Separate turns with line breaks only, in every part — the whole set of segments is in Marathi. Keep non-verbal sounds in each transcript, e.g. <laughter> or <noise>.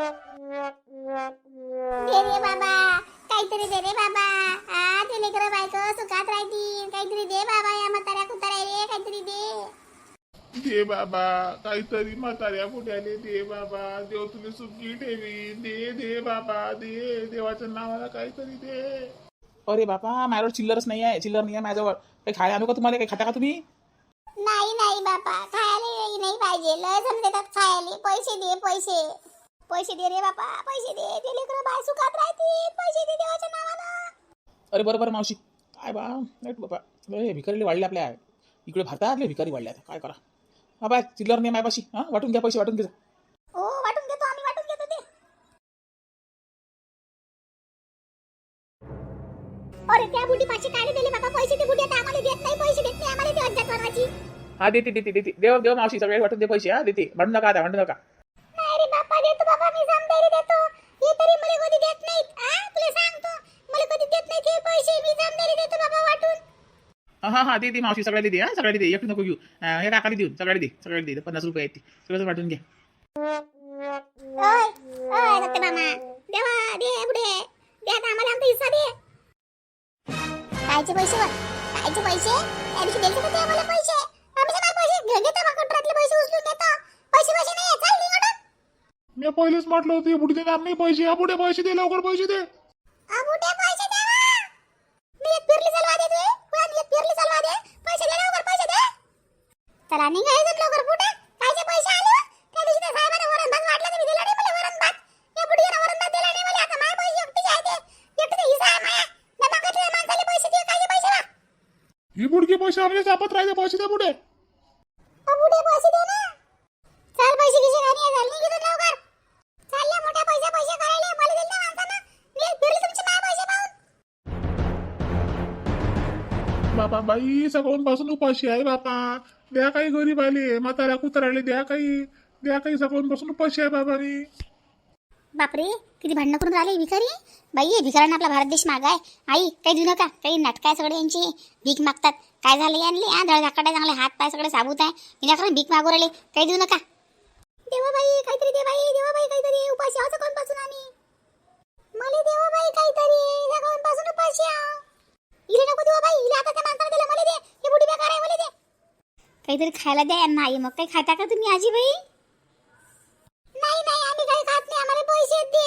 दे रे बाबा काहीतरी दे रे बाबा. आ ते लेकर बायको सुखात राहतील. काहीतरी दे बाबा या म्हाताऱ्या कुताऱ्या रे काहीतरी दे.
दे बाबा काहीतरी म्हाताऱ्या कुठ्याले दे बाबा. देव तुला सुखी ठेवी दे दे बाबा दे. देवाच्या नावाला काहीतरी दे.
अरे बाबा माझ्यावर चिल्लरच नाही आहे. चिल्लर नाही आहे माझ्याजवळ काही खायला आणू का तुम्हाला? काही खाता का तुम्ही?
नाही नाही बाबा. खायला नाही पाहिजे. लय देतात खायला. पैसे दे पैसे. पैसे दे रे बाबा पैसे दे ते लेकर बाय सुखात राहतील पैसे दे देवाच्या नावाला
अरे बरं बरं मावशी. काय बा नाही बाबा. लय भिकारीले वाढले आपल्या. इकडे भारतात लय भिकारी वाढले आता. काय करा? बाबा चिल्लर नाही मायपाशी. हां वाटून घ्या पैसे वाटून घ्या.
ओ वाटून घेतो आम्ही वाटून घेतो ते. अरे त्या बुटी पाशी काय दिले बाबा? पैसे ते बुटी आता आम्हाला देत नाही पैसे देत नाही आम्हाला ते
हा देते देते देते. देव देव मावशी सगळे वाटून दे पैसे. हा देते. म्हणू नका आता म्हणू नका
नाही रे बाप्पा देतो बाबा मी समजायला देतो हे तरी मला कधी देत नाहीत आ? तुला सांगतो. मला कधी देत नाहीत हे पैसे. मी देतो बाबा वाटून.
हा हा दे दे मावशी सगळ्या दे हा सगळ्या दे. एक नको घेऊ. अं, हे काकाला देऊन सगळ्या दे सगळ्या दे. पन्नास रुपये आहेत ते. सगळं वाटून घ्या.
ओय ओय सत्य मामा देवा दे पुढे दे आता आम्हाला आमचा हिस्सा दे. कायचे पैसे वर. कायचे पैसे. त्या दिवशी दिले होते आम्हाला पैसे. आम्ही काय पैसे घे घेतो पैसे उचलून देतो. पैसे पैसे नाही. चाल
मी पहिलेच म्हटलं होतं बुडी देणार नाही पैसे पुढे पैसे दे लवकर पैसे दे.
पैसे देवा मी एक पिरली चालवा दे तू. पण एक पिरली चालवा दे. पैसे दे लवकर पैसे दे. चला निघा इथून लवकर कुठे कायचे पैसे आले? त्या दिवशी त्या साहेबाने वरण भात वाटला तर मी दिला नाही मला वरण भात. या बुढीने वरण भात दिला नाही मला. आता माझे पैसे एकटीचे आहे ते. एकटीचे हिस्सा आहे माया. मी मागितले माणसाले पैसे दे कायचे पैसे
ही बुडकी पैसे आपले सापत राहते पैसे दे पुढे बाबा बाई सकाळपासून उपाशी आहे बापा द्या काही गरीब आले म्हाताऱ्या कुत्राले द्या काही. द्या काही सकाळपासून उपाशी आहे बाबा मी.
बापरे किती भांडणं करून राहिले भिकारी. बाई हे आपला भारत देश मागाय आई काही देऊ नका. काही नाटक आहे सगळे यांची भीक मागतात. काय झालं यांनी हा धड धाकट आहे चांगले हात पाय सगळे साबूत आहे. विनाकारण भीक मागू राहिले. काही देऊ नका. देवा बाई काहीतरी दे बाई देवा बाई काहीतरी. उपाशी कोण सकाळपासून आम्ही. मला देवा बाई काहीतरी सकाळपासून उपाशी आहोत इले नको देवा बाई इले आता त्या माणसाने दिलं मला दे हे बुडी बेकार आहे मला दे काहीतरी खायला द्या यांना. आई मग काही खाता का तुम्ही आजी बाई नाही नाही आम्ही काही खात नाही. आम्हाला पैसे दे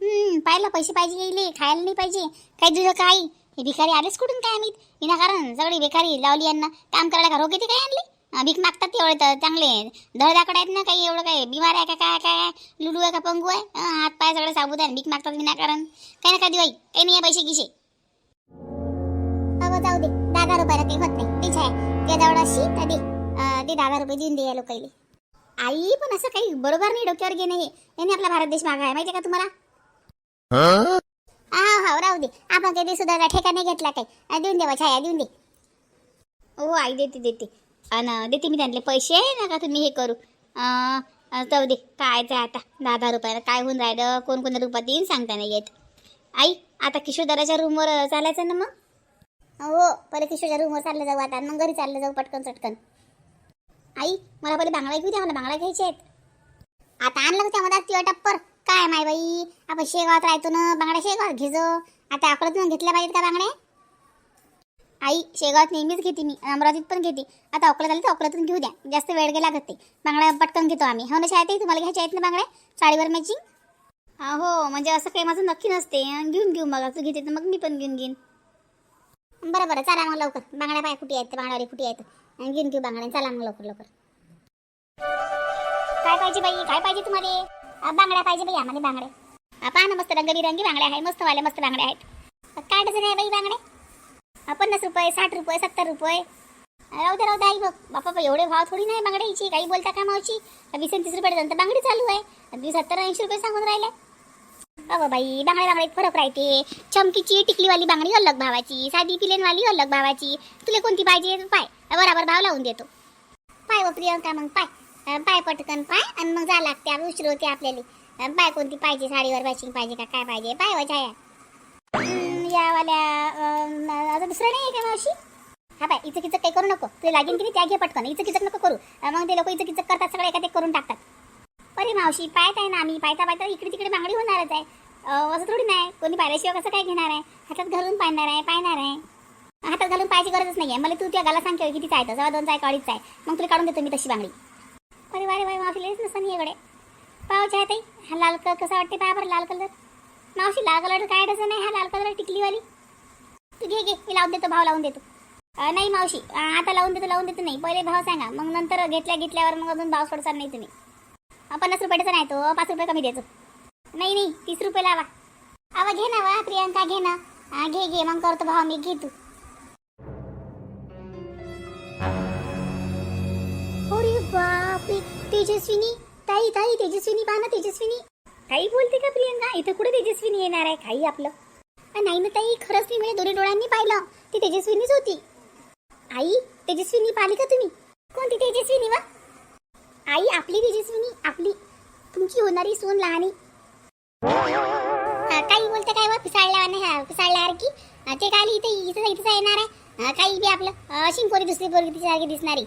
हम्म पाहिलं पैसे पाहिजे येईल खायला नाही पाहिजे. काही दुसरं काही हे भिकारी आलेच कुठून काय आम्ही? विनाकारण सगळी भिकारी लावली यांना. काम करायला का रोग येते काय आणली भीक मागतात तेवढे तर चांगले. धडधाकड आहेत ना काही एवढं काय बिमार आहे का काय काय लुडू आहे का पंगू आहे? हात पाय सगळे साबूत आहे. भीक मागतात विनाकारण. काही ना कधी बाई काही नाही पैसे अगं जाऊ दे. दहा रुपयाला काही होत नाही. तेच आहे. त्या जवळ अशी तर दे दहा रुपये देऊन दे या लोकाईले. आई पण असं काही बरोबर नाही डोक्यावर घे नाही यांनी आपला भारत देश मागा आहे माहिती का तुम्हाला? हा? हा राहू दे. आपण कधी सुद्धा ठेका नाही घेतला काही. देऊन दे छाया देऊन दे. हो आई देते देते. आणि देते मी त्यांना पैसे नका तुम्ही हे करू. जाऊ दे. काय ते आता? दहा दहा रुपयाला काय होऊन राहिलं? कोण कोण रुपात येईन सांगता नाही येत. आई आता किशोरदाराच्या रूमवर चालायचं ना मग? हो पहिले किशोरच्या रूमवर चाललं जाऊ आता मग घरी चाललं जाऊ पटकन चटकन आई मला पहिले बांगडा घेऊ द्या मला बांगडा घ्यायचे आहेत. आता आणलं का त्यामध्ये तिवा टप्पर. काय माय बाई आपण शेगावात राहतो ना बांगड्या शेगावात घेजो आता अकोल्यातून घेतल्या पाहिजेत का बांगड्या आई शेगावात नेहमीच घेते मी अमरावतीत पण घेते. आता अकोला झाली तर अकोल्यातून घेऊ द्या जास्त वेळ गेला लागत ते बांगड्या पटकन घेतो आम्ही. हो ना शाळेत तुम्हाला घ्यायच्या आहेत ना बांगड्या साडीवर मॅचिंग हो म्हणजे असं काही माझं नक्की नसते. घेऊन घेऊ मग असं घेते तर मग मी पण घेऊन घेईन. बरं बरं. चला मग लवकर. बांगड्या पाय कुठे आहेत? ते कुठे आहेत? घेऊन घेऊ बांगड्या चला मग लवकर लवकर. काय पाहिजे बाई? काय पाहिजे तुम्हाला? बांगड्या पाहिजे बाई आम्हाला बांगड्या. पहा ना मस्त रंगबिरंगी बांगड्या आहे मस्त वाले मस्त बांगड्या आहेत. काय डझन आहे बाई बांगडे पन्नास रुपये साठ रुपये सत्तर रुपये. राहू दे राहू दे आई बघ बापा एवढे भाव थोडी नाही बांगड्याची. काही बोलता का मावची वीस तीस रुपये तर बांगडी चालू आहे. वीस सत्तर ऐंशी रुपये सांगून राहिले. अगं बाई बांगड्या बांगड्यात फरक राहते. चमकीची टिकलीवाली बांगडी अलग भावाची साधी पिलेनवाली अलग भावाची. तुला कोणती पाहिजे? पाय. बराबर भाव लावून देतो. पाय व प्रियंका मग पाय. पाय पटकन पाय आणि मग जा लागते आप- उशीर होते आपल्याला पाय कोणती पाहिजे? साडीवर मॅचिंग पाहिजे का? काय पाहिजे? पाय वजा यावाल्या आता दुसरं नाही आहे का मावशी? हा बाय इचक काही करू नको. तुला लागेल की नाही त्या घे पटकन. इचक नको करू. मग ते लोक इचक इचक करतात सगळं एखादे करून टाकतात. अरे मावशी पाहत आहे ना आम्ही. पाहता पाहता इकडे तिकडे बांगडी होणारच आहे. असं थोडी नाही. कोणी पाहिल्याशिवाय कसं काय घेणार आहे? हातात घालून पाहणार आहे पाहणार आहे. हातात घालून पाहायची गरजच नाही आहे मला तू त्या गाला सांग की किती आहे सव्वा दोन चाय काढीच आहे. मग तुला काढून देतो मी तशी बांगडी. अरे वारे वारे मावशी लईच नसतं इकडे पावच आहे ताई. हा लाल कलर कसा वाटते पहा बरं लाल कलर. मावशी लाल कलर काय डझन नाही हा लाल कलर टिकलीवाली? तू घे घे. मी लावून देतो भाव लावून देतो. नाही मावशी आता लावून देतो लावून देतो नाही. पहिले भाव सांगा. मग नंतर घेतल्या घेतल्यावर मग अजून भाव सोडचा नाही तुम्ही. पन्नास रुपयाचा नाही तो पाच रुपये कमी द्यायचो नाही नाही तीस रुपये लावा. आवा घे ना वा प्रियंका घे ना. हा घे घे मग करतो भाव मी घे तू अरे बापरे तेजस्विनी. ताई ताई तेजस्विनी पहा ना तेजस्विनी. काही बोलते का प्रियंका? इथं कुठे तेजस्विनी येणार आहे? काही आपलं. नाही ना ताई खरंच मी म्हणजे दोन्ही डोळ्यांनी पाहिलं. ती तेजस्विनीच होती. आई तेजस्विनी पाहिली का तुम्ही? कोणती तेजस्विनी वा? आई आपली विजयस्विनी आपली. तुमची होणारी सून लहानी. काही बोलते काय वा पिसाळल्या नाही पिसाळल्यासारखी ते काय इथे इथं इथं येणार आहे. काही बी आपलं अशी कोणी पोरी दुसरी पोरी तिच्यासारखी दिसणारी.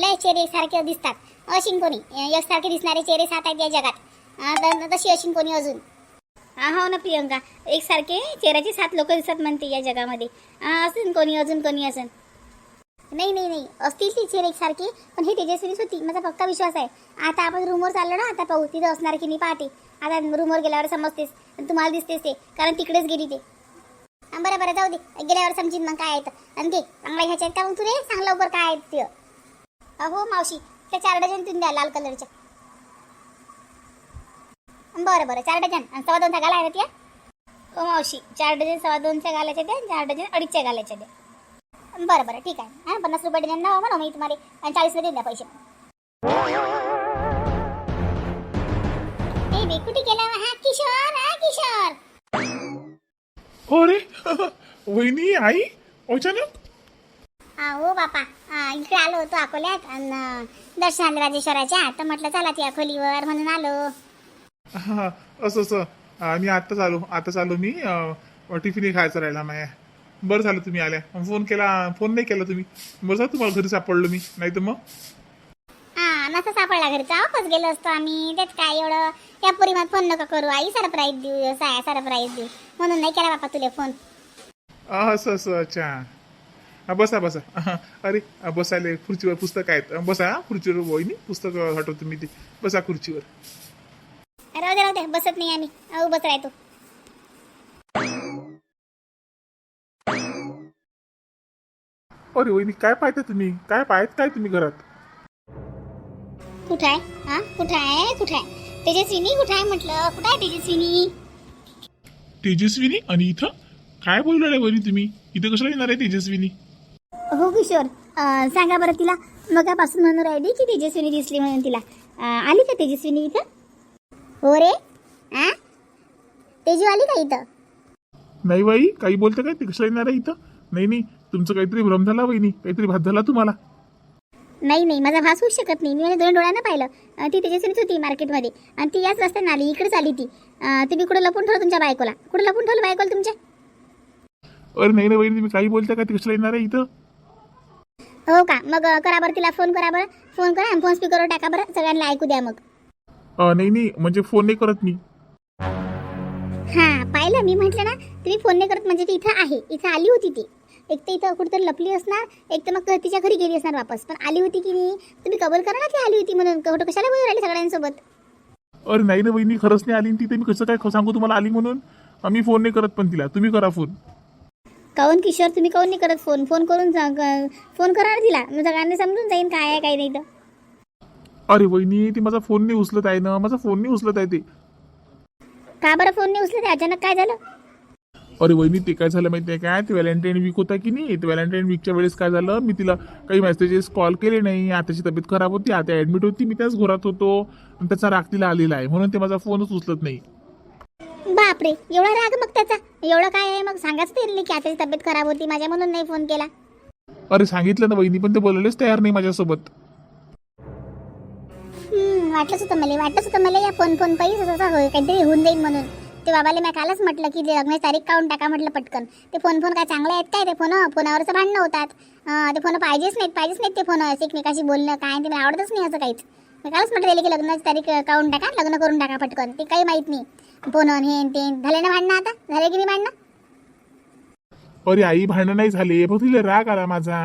लय चेहरे सारखे दिसतात. अशी कोणी एकसारखे दिसणारे चेहरे सात आहेत या जगात. तशी अशीन कोणी अजून. हो ना प्रियंका. एकसारखे चेहऱ्याचे सात लोक दिसतात म्हणते या जगामध्ये. असून कोणी अजून कोणी असून नाही नाही नाही. असतील ती चेहरे एकसारखी पण ही तेजस्वीनीच होती. माझा पक्का विश्वास आहे. आता आपण रूमवर चाललो ना आता पाहू तिथं असणार की नाही पाहते. आता रूमवर गेल्यावर समजतेस. तुम्हाला दिसतेस ते कारण तिकडेच गेली ते. बरं बरं जाऊ दे. गेल्यावर समजीन मग काय येतं तर. आणि ते चांगला घ्यायच्या का मग तुरे सांग लवकर काय आहेत ते. हो मावशी त्या चार डझन तुम्ही द्या लाल कलरच्या. बरं बरं चार डझन. आणि सव्वा दोनचा गाला आहेत हो मावशी चार डझन सव्वा दोनच्या घालायच्या द्या चार डझन अडीचच्या घालायच्या द्या बरं बरं ठीक आहे. हां पन्नास रुपये डझन नाव म्हणा मी तुम्हाला आणि चाळीसला देऊन द्या पैसे. ए बे कुठे गेला? हा किशोर हा किशोर.
अरे वहिनी आई अचानक?
हा हो बापा हा, इकडे आलो होतो अकोल्यात आणि दर्शन राजेश्वराच्या तर म्हटलं चला त्या खोलीवर म्हणून आलो.
हा असं असं. आणि आत्ताच आलो आताच आलो मी अं, टिफिन खायचं राहिला माया. बरं झालं तुम्ही आल्या. फोन केला फोन नाही केला तुम्ही. बरं झालं तुम्हाला घरी सापडलो मी. नाही तर मग?
हा नसा सापडला घरचा. वापस गेलो असतो आम्ही. त्यात काय एवढं? या पोरी मग फोन नका करू आई. सरप्राईज देऊ साया सरप्राईज देऊ. म्हणून नाही केला बापा तुले फोन.
असं असं अच्छा. हा, बसा बसा. अहं, <laughs> अरे बसायला खुर्चीवर पुस्तक आहेत. बसा हा, खुर्चीवर वहिनी पुस्तक हटवतो मी ते. बसा खुर्चीवर.
राहू दे राहू दे. बसत नाही आम्ही. उभंच राहतो
अरे वहिनी काय पाहता तुम्ही? काय पाहत काय तुम्ही घरात?
कुठं आहे? हा? कुठं आहे? कुठं आहे? तेजस्विनी कुठं आहे म्हटलं? कुठं आहे तेजस्विनी?
तेजस्विनी? आणि इथं? काय बोलू राहिले वहिनी तुम्ही? इथं कशाला येणार आहे तेजस्विनी?
हो किशोर. अं, सांगा बरं तिला. मगापासून म्हणून राहिली की तेजस्विनी दिसली म्हणून तिला. अं, आली का तेजस्विनी इथं? हो रे. हा तेजू आली का इथं?
नाही बाई काही बोलतं काय? ते कशाला येणार आहे इथं? नाही नाही. तुमचं काहीतरी भ्रम झाला वहिनी? काहीतरी भात झाला तुम्हाला?
नाही नाही माझा भास होऊच शकत नाही. मी म्हणजे दोन डोळ्यानं पाहिलं. अं, ती तेजस्विनीच होती मार्केटमध्ये. आणि ती याच रस्त्याने आली इकडेच आली ती. अं, तुम्ही कुठं लपून ठेवलं तुमच्या बायकोला? कुठं लपून ठेवलं बायकोला तुमच्या?
अरे नाही ना वहिनी तुम्ही काही बोलता का? ते कशाला येणार आहे इथं?
हो का? मग अं, करा बरं तिला फोन करा बरं. फोन करा आणि फोन स्पीकरवर टाका बरं. सगळ्यांना ऐकू द्या मग.
अं, नाही नाही म्हणजे फोन नाही करत मी.
हा पाहिलं. मी म्हटलं ना तुम्ही फोन नाही करत म्हणजे ती इथं आहे. इथं आली होती ती. एक तर इथं कुठेतरी लपली असणार एक तर मग तिच्या घरी गेली असणार वापस. पण आली होती की नाही तुम्ही कबर करा ना ती आली होती म्हणून? कुठं कशाला बोलू राहिली सगळ्यांसोबत?
अरे नाही ना वहिनी खरंच नाही आली आणि तिथे मी कसं काय सांगू तुम्हाला आली म्हणून? आम्ही फोन नाही करत पण तिला. तुम्ही करा फोन
काऊन किशोर तुम्ही काऊन नाही करत फोन फोन करून सांग फोन करा ना तिला. मग सगळ्यांनी समजून जाईन काय आहे काय नाही तर.
अरे वहिनी ती माझा फोन नाही उचलत आहे ना. माझा फोन नाही उचलत आहे ते.
का बरं फोन नाही उचले ते अचानक काय झालं?
अरे वहिनी ते काय झालं माहिती आहे काय ते व्हॅलेंटाईन वीक होता की नाही? ते व्हॅलेंटाईन वीकच्या वेळेस काय झालं? मी तिला काही मेसेजेस कॉल केले नाही. आताची तब्येत खराब होती. आता ऍडमिट होती. मी त्याच घरात होतो. आणि त्याचा राग तिला आलेला आहे. म्हणून ते माझा फोनच उचलत नाही.
बापरे एवढा राग मग त्याचा? एवढं काय आहे मग? सांगाच की आताची तब्येत खराब होती. माझ्या म्हणून नाही फोन केला.
अरे सांगितलं ना वहिनी पण ते बोलायलाच तयार नाही माझ्यासोबत.
हम्म, वाटलंच होतं मला. वाटलंच होतं मला या फोन फोन पाहिजे. काहीतरी होऊन जाईल म्हणून. ते बाबाला मी कालच म्हटलं की ते लग्नाची तारीख काढून टाका म्हटलं पटकन. ते फोन फोन काय चांगले आहेत काय ते फोन? फोनावरचं भांडणं होतात. ते फोन पाहिजेच नाहीत पाहिजेच नाहीत ते फोन. एकमेकाशी बोलणं काय ते मला आवडतच नाही असं काहीच. मी कालच म्हटलं की लग्नाची तारीख काढून टाका लग्न करून टाका पटकन. ते काही माहीत नाही. फोन हे ते. झाले ना भांडणं आता? झाले की नाही भांडणं?
अरे आई भांडण नाही झाले. फक्त तिला राग आला माझा.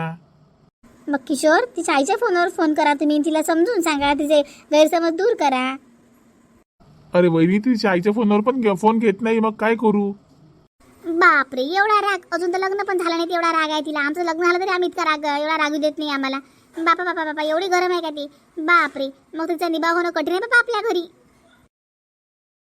मग किशोर तिच्या आईच्या फोनवर फोन करा तुम्ही तिला समजून सांगा. तिचे गैरसमज दूर करा.
अरे वहिनी तिच्या आईच्या फोनवर पण घे- फोन घेत नाही मग काय करू?
बापरे एवढा राग. अजून तर लग्न पण झालं नाही तेवढा राग आहे तिला. आमचं लग्न झालं तरी आम्ही इतका राग एवढा रागू देत नाही आम्हाला. बापा बापा बापा एवढी गरम आहे का ती? बापरे मग तिचा निभाव होणं कठीण आहे बापा आपल्या घरी.